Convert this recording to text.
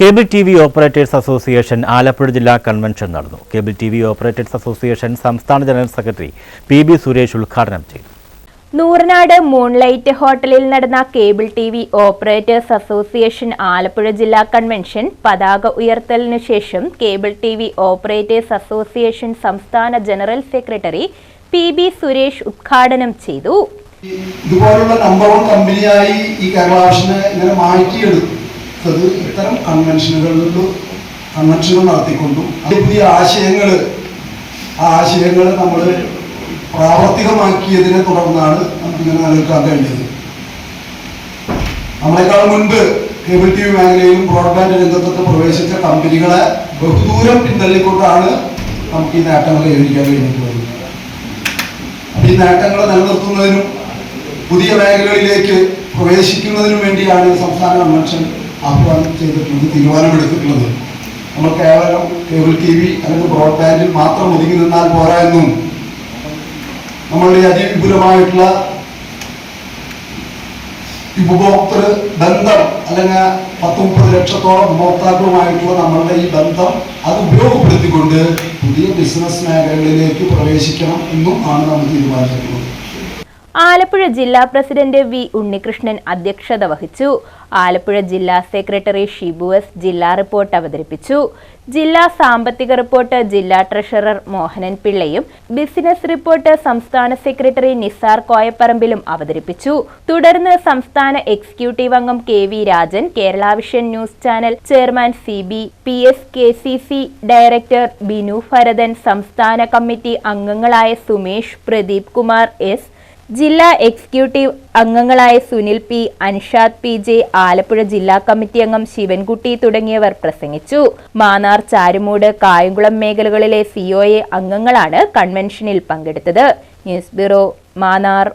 Cable T V operators association Alappuzha ജില്ലാ convention നടന്നു. Cable T V operators association സംസ്ഥാന general secretary P B Suresh ഉദ്ഘാടനം ചെയ്തു. Nooranad moonlight ഹോട്ടലിൽ നടന്ന cable T V operators association Alappuzha ജില്ലാ കൺവെൻഷൻ പതാക ഉയർത്തലിനു ശേഷം cable T V operators association സംസ്ഥാന general secretary P B Suresh ഉദ്ഘാടനം ചെയ്തു. ഇതുപോലുള്ള നമ്പർ വൺ കമ്പനിയായി ഈ കേരള ഇങ്ങനെ ഇങ്ങനെ മാറ്റിയെടുത്തത് ഇത്തരം കൺവെൻഷനുകളിൽ കൺവെൻഷനുകൾ നടത്തിക്കൊണ്ടും. അത് പുതിയ ആശയങ്ങൾ ആ ആശയങ്ങൾ നമ്മൾ പ്രാവർത്തികമാക്കിയതിനെ തുടർന്നാണ് നമുക്കിങ്ങനെ നിലനിൽക്കാൻ കഴിഞ്ഞത് നമ്മളെക്കാൾ മുൻപ് കേബിൾ ടി വി മേഖലയിലും ബ്രോഡ്ബാൻഡ് രംഗത്തൊക്കെ പ്രവേശിച്ച കമ്പനികളെ ബഹുദൂരം പിന്തള്ളിക്കൊണ്ടാണ് നമുക്ക് ഈ നേട്ടങ്ങൾ കൈവരിക്കാൻ കഴിഞ്ഞിട്ടുള്ളത്. ഈ നേട്ടങ്ങൾ നിലനിർത്തുന്നതിനും പുതിയ മേഖലകളിലേക്ക് പ്രവേശിക്കുന്നതിനും വേണ്ടിയാണ് സംസ്ഥാന കൺവെൻഷൻ ആഹ്വാനം ചെയ്തിട്ടുണ്ട് തീരുമാനമെടുത്തിട്ടുള്ളത് നമ്മൾ കേവലം കേബിൾ ടി വി അല്ലെങ്കിൽ ബ്രോഡ്ബാൻഡിൽ മാത്രം ഒതുങ്ങി നിന്നാൽ പോരാ എന്നും നമ്മളുടെ അതിവിപുലമായിട്ടുള്ള ഉപഭോക്തൃ ബന്ധം അല്ലെങ്കിൽ പത്ത് മുപ്പത് ലക്ഷത്തോളം ഉപഭോക്താക്കളുമായിട്ടുള്ള നമ്മളുടെ ഈ ബന്ധം അത് ഉപയോഗപ്പെടുത്തിക്കൊണ്ട് പുതിയ ബിസിനസ് മേഖലകളിലേക്ക് പ്രവേശിക്കണം എന്നും ആണ് നമ്മൾ തീരുമാനിച്ചിട്ടുള്ളത്. ആലപ്പുഴ ജില്ലാ പ്രസിഡന്റ് വി ഉണ്ണികൃഷ്ണൻ അധ്യക്ഷത വഹിച്ചു. ആലപ്പുഴ ജില്ലാ സെക്രട്ടറി ഷിബു എസ് ജില്ലാ റിപ്പോർട്ട് അവതരിപ്പിച്ചു. ജില്ലാ സാമ്പത്തിക റിപ്പോർട്ട് ജില്ലാ ട്രഷറർ മോഹനൻ പിള്ളയും ബിസിനസ് റിപ്പോർട്ട് സംസ്ഥാന സെക്രട്ടറി നിസാർ കോയപ്പറമ്പിലും അവതരിപ്പിച്ചു. തുടർന്ന് സംസ്ഥാന എക്സിക്യൂട്ടീവ് അംഗം K V Rajan Kerala vision news channel chairman C B P S K C C director Binu Bharathan സംസ്ഥാന കമ്മിറ്റി അംഗങ്ങളായ സുമേഷ് പ്രദീപ് കുമാർ എസ് ജില്ലാ എക്സിക്യൂട്ടീവ് അംഗങ്ങളായ Sunil P Anshad P J Alappuzha ജില്ലാ കമ്മിറ്റി അംഗം ശിവൻകുട്ടി തുടങ്ങിയവർ പ്രസംഗിച്ചു. മാന്നാർ ചാരുമൂട് കായംകുളം മേഖലകളിലെ സിഒഎ അംഗങ്ങളാണ് കൺവെൻഷനിൽ പങ്കെടുത്തത്. News bureau Mannar.